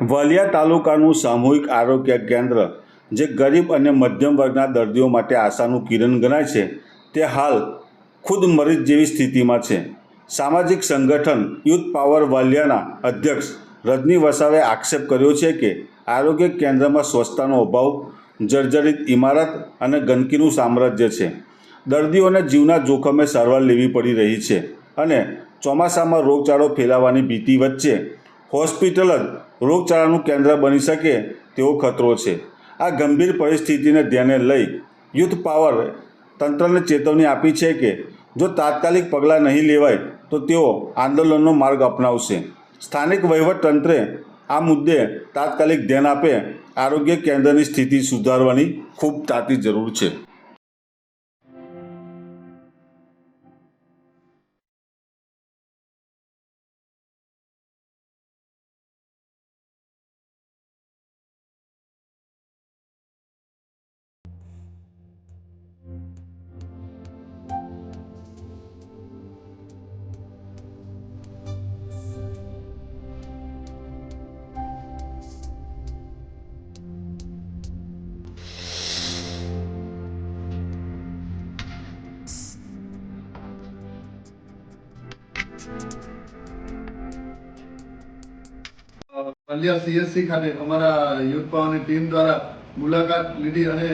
વાલિયા તાલુકાનું સામૂહિક આરોગ્ય કેન્દ્ર, જે ગરીબ અને મધ્યમ વર્ગના દર્દીઓ માટે આશાનું કિરણ ગણાય છે, તે હાલ ખુદ મરીજ જેવી સ્થિતિમાં છે. સામાજિક સંગઠન યુથ પાવર વાલિયાના અધ્યક્ષ રજની વસાવે આક્ષેપ કર્યો છે કે આરોગ્ય કેન્દ્રમાં સ્વચ્છતાનો અભાવ, જર્જરિત ઇમારત અને ગંદકીનું સામ્રાજ્ય છે. દર્દીઓને જીવના જોખમે સારવાર લેવી પડી રહી છે અને ચોમાસામાં રોગચાળો ફેલાવાની ભીતિ વચ્ચે હોસ્પિટલ જ રોગચાળાનું કેન્દ્ર બની શકે તેવો ખતરો છે. આ ગંભીર પરિસ્થિતિને ધ્યાને લઈ યુથ પાવર તંત્રને ચેતવણી આપી છે કે જો તાત્કાલિક પગલાં નહીં લેવાય તો તેઓ આંદોલનનો માર્ગ અપનાવશે. સ્થાનિક વહીવટ તંત્રે આ મુદ્દે તાત્કાલિક ધ્યાન આપે આરોગ્ય કેન્દ્રની સ્થિતિ સુધારવાની ખૂબ તાતી જરૂર છે. પલ્લિયા સીએસસી ખાતે અમારા યુથ પાવાની ટીમ દ્વારા મુલાકાત લીધી અને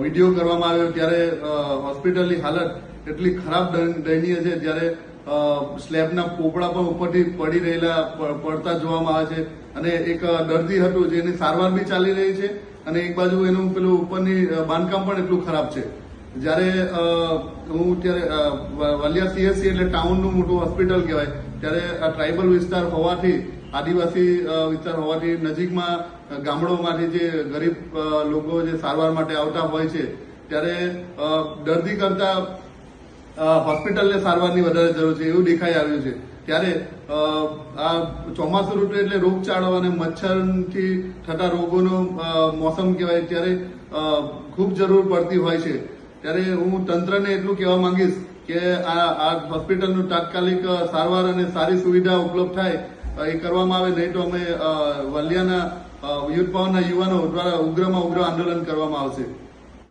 વીડિયો કરવામાં આવ્યો ત્યારે હોસ્પિટલની હાલત એટલી ખરાબ દયનીય છે જ્યારે સ્લેબના પોપડા પણ ઉપરથી પડી રહેલા પડતા જોવામાં આવે છે અને એક દર્દી હતું જેની સારવાર બી ચાલી રહી છે અને એક બાજુ એનું પેલું ઉપરની બાંધકામ પણ એટલું ખરાબ છે. જ્યારે હું ત્યારે વાલિયા સીએસસી એટલે ટાઉનનું મોટું હોસ્પિટલ કહેવાય, ત્યારે આ ટ્રાઇબલ વિસ્તાર હોવાથી, આદિવાસી વિસ્તાર હોવાથી નજીકમાં ગામડોમાંથી જે ગરીબ લોકો જે સારવાર માટે આવતા હોય છે, ત્યારે દર્દી કરતા હોસ્પિટલને સારવારની વધારે જરૂર છે, એવું દેખાઈ આવ્યું છે. ત્યારે આ ચોમાસું ઋતુ એટલે રોગચાળો અને મચ્છરથી થતા રોગોનો મોસમ કહેવાય, ત્યારે ખૂબ જરૂર પડતી હોય છે. ત્યારે હું તંત્રને એટલું કહેવા માંગીશ કે આ આ હોસ્પિટલનું તાત્કાલિક સારવાર અને સારી સુવિધા ઉપલબ્ધ થાય એ કરવામાં આવે. નહીં તો અમે વલિયાના યુથ ભવનના યુવાનો દ્વારા ઉગ્રમાં ઉગ્ર આંદોલન કરવામાં આવશે.